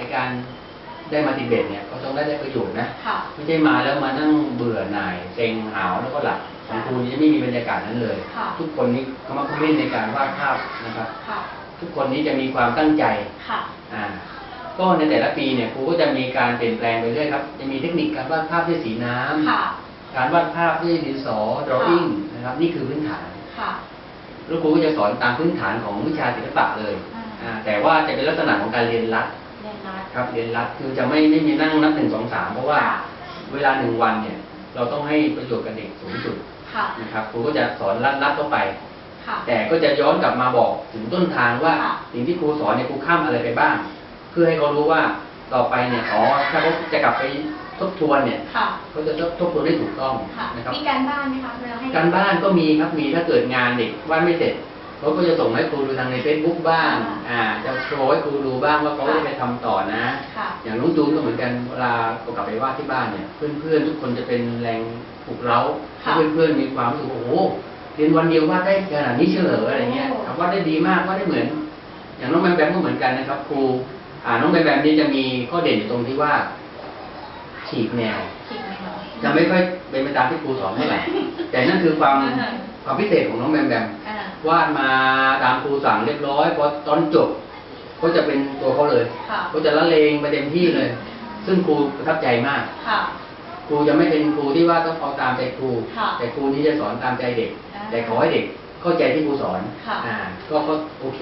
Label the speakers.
Speaker 1: ในการได้มาติเบตเนี่ยก็ต้องได้ได้ประโยชน์นะ
Speaker 2: ค่ะ
Speaker 1: ไม่ใช่มาแล้วมานั่งเบื่อหน่ายเซ็งหาวแล้วก็หลับของครูนี่จะไม่มีบรรยากาศนั้นเลย
Speaker 2: ค่ะ
Speaker 1: ทุกคนนี้เขามาคอมเมนต์ในการวาดภาพนะครับ
Speaker 2: ค่ะ
Speaker 1: ทุกคนนี้จะมีความตั้งใจ
Speaker 2: ค่ะ
Speaker 1: อ่าก็ในแต่ละปีเนี่ยครูก็จะมีการเปลี่ยนแปลงไปเรื่อยครับ จะมีเทคนิคการวาดภาพด้วยสีน้ำ
Speaker 2: ค่ะ
Speaker 1: การวาดภาพด้วยดินสอ drawing นะครับ นี่คือพื้นฐาน
Speaker 2: ค่ะ
Speaker 1: แล้วครูก็จะสอนตามพื้นฐานของวิชาศิลปะเลย
Speaker 2: อ่า
Speaker 1: อ่าแต่ว่าจะเป็นลักษณะของการเรียนรัด
Speaker 2: เรียนรัด
Speaker 1: ครับเรียนรัดคือจะไม่ไม่มีนั่งนับหนึ่งสองสามเพราะว่า
Speaker 2: ค่ะ
Speaker 1: เวลาหนึ่งวันเนี่ย เราต้องให้ประโยชน์กับเด็กสูงสุด
Speaker 2: ค่ะ
Speaker 1: นะครับครูก็จะสอนรัดรัดเข้าไป
Speaker 2: ค่ะ
Speaker 1: แต่ก็จะย้อนกลับมาบอกถึงต้นทางว่า
Speaker 2: ค่ะ
Speaker 1: สิ่งที่ครูสอนเนี่ยครูข้ามอะไรไปบ้าง เพื่อให้เขารู้ว่าต่อไปเนี่ยอ๋อถ้าเขาจะกลับไปทบทวนเนี่ย
Speaker 2: ค่ะ
Speaker 1: เขาจะทบทวนได้ถูกต้อง
Speaker 2: ค่ะ
Speaker 1: นะครับ
Speaker 2: มีการบ้านไหมคะเวลาให้
Speaker 1: การบ้านก็มีครับมีถ้าเกิดงานเด็กวาดไม่เสร็จ เขาก็จะส่งให้ครูดูทางใน Facebook บ้าง อ่า จะโชว์ให้ครูดูบ้างว่าเขาได้ไปทำต่อนะ
Speaker 2: ค่ะ
Speaker 1: อย่างน้องจูนก็เหมือนกันเวลากลับไปวาดที่บ้านเนี่ย เพื่อนๆทุกคนจะเป็นแรงปลุกเร้า
Speaker 2: ค่ะ
Speaker 1: เพื่อนๆมีความรู้สึกว่าโอ้โหเรียนวันเดียววาดได้ขนาดนี้เฉลยอะไรเงี้ย
Speaker 2: โอ้
Speaker 1: ครับวาดได้ดีมากวาดได้เหมือน อย่างน้องแบมแบมก็เหมือนกันนะครับ ครู อ่า น้องแบมแบมนี่จะมีข้อเด่นอยู่ตรงที่ว่า ฉีกแนว
Speaker 2: คิดไหมคะ
Speaker 1: จะไม่ค่อยเป็นไปตามที่ครูสอนเท่าไหร่แต่นั่นคือความ
Speaker 2: อ่าฮะ
Speaker 1: ความพิเศษของน้องแบมแบม
Speaker 2: อ่าวา
Speaker 1: ดมาตามครูสั่งเรียบร้อยพอตอนจบก็จะเป็นตัวเขาเลย
Speaker 2: ค่ะ
Speaker 1: ก็จะละเลงไปเต็มที่เลย ซึ่งครูประทับใจมาก
Speaker 2: ค่ะ
Speaker 1: ครูจะไม่เป็นครูที่ว่าต้องเอาตามใจครู
Speaker 2: ค่ะ
Speaker 1: แต่ครูนี้จะสอนตามใจเด็ก
Speaker 2: อ่า
Speaker 1: แต่ขอให้เด็กเข้าใจที่ครูสอน
Speaker 2: ค่ะ
Speaker 1: อ่าก็ก็โอเค